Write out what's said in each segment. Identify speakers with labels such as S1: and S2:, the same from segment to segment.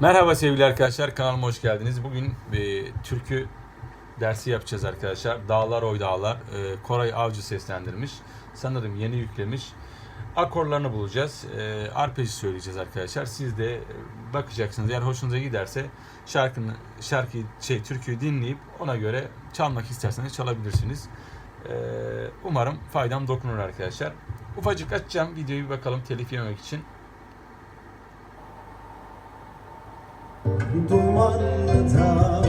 S1: Merhaba sevgili arkadaşlar kanalıma hoş geldiniz. Bugün e, türkü dersi yapacağız arkadaşlar. Dağlar oy dağlar. E, Koray Avcı seslendirmiş. Sanırım yeni yüklemiş. Akorlarını bulacağız. E, arpeji söyleyeceğiz arkadaşlar. Siz de bakacaksınız. Eğer hoşunuza giderse şarkını, şarkı şey türküyü dinleyip ona göre çalmak isterseniz çalabilirsiniz. E, umarım faydam dokunur arkadaşlar. Ufacık açacağım videoyu bakalım telif yememek için.
S2: Dumanlı dağlar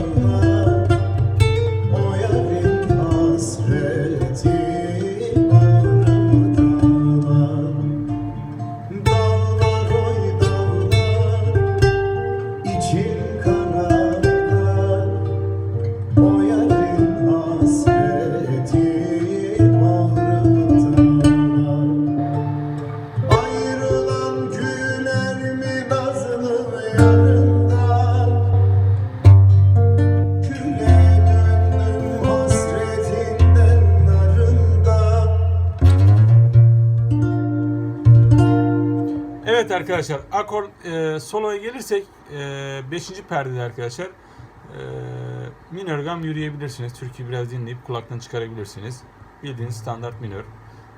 S1: Arkadaşlar akor e, soloya gelirsek 5. perdede arkadaşlar e, minör gam yürüyebilirsiniz. Türküyü biraz dinleyip kulaktan çıkarabilirsiniz. Bildiğiniz standart minör.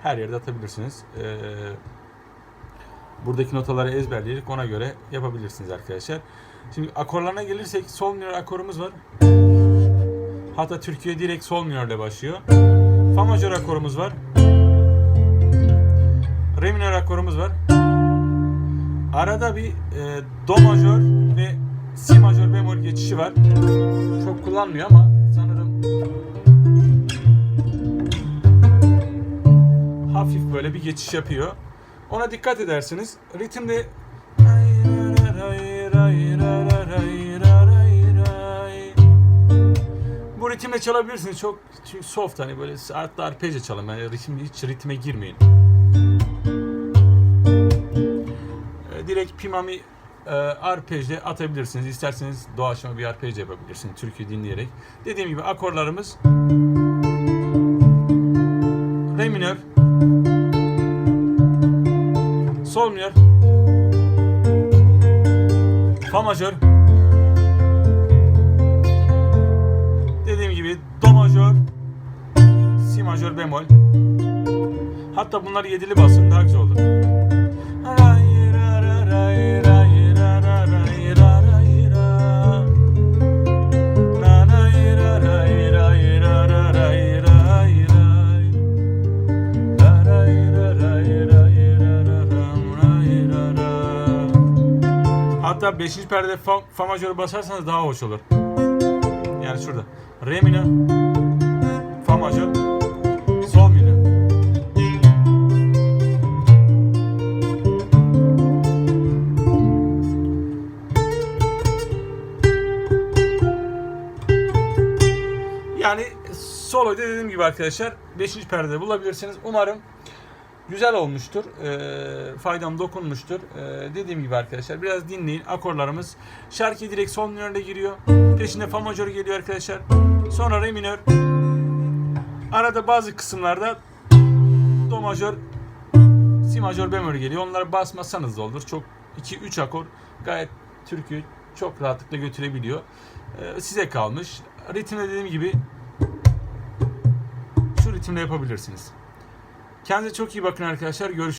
S1: Her yerde atabilirsiniz. E, buradaki notaları ezberleyerek ona göre yapabilirsiniz arkadaşlar. Şimdi akorlarına gelirsek sol minör akorumuz var. Hatta Türkiye direkt sol minörle başlıyor. Fa majör akorumuz var. Re minör akorumuz var. Arada bir e, do majör ve si majör bemol geçişi var. Çok kullanmıyor ama sanırım hafif böyle bir geçiş yapıyor. Ona dikkat edersiniz. Ritimde bu ritimle çalabilirsiniz. Çok soft hani böyle hatta arpejo çalın. Yani ritim, hiç ritme girmeyin. Direkt Pimami e, arpejle atabilirsiniz. İsterseniz doğaçlama bir arpej yapabilirsiniz. Türkü dinleyerek. Dediğim gibi akorlarımız Re minör Sol minör Fa majör Dediğim gibi Do majör Si majör bemol Hatta bunları yedili basın daha güzel olur. Hatta 5. perde fa, fa majör basarsanız daha hoş olur. Yani şurada. Re minör, fa majör, sol minör. Yani solo'da dediğim gibi arkadaşlar 5. perdede bulabilirsiniz. Umarım güzel olmuştur. Ee, faydam dokunmuştur. Ee, dediğim gibi arkadaşlar biraz dinleyin. Akorlarımız şarkı direkt sol minörle giriyor. Peşinde fa majör geliyor arkadaşlar. Sonra re minör. Arada bazı kısımlarda do majör, si majör bemol geliyor. Onları basmasanız da olur. Çok 2-3 akor gayet türkü çok rahatlıkla götürebiliyor. Ee, size kalmış. Ritimde dediğim gibi şu ritimle yapabilirsiniz. Kendinize çok iyi bakın arkadaşlar. Görüşürüz.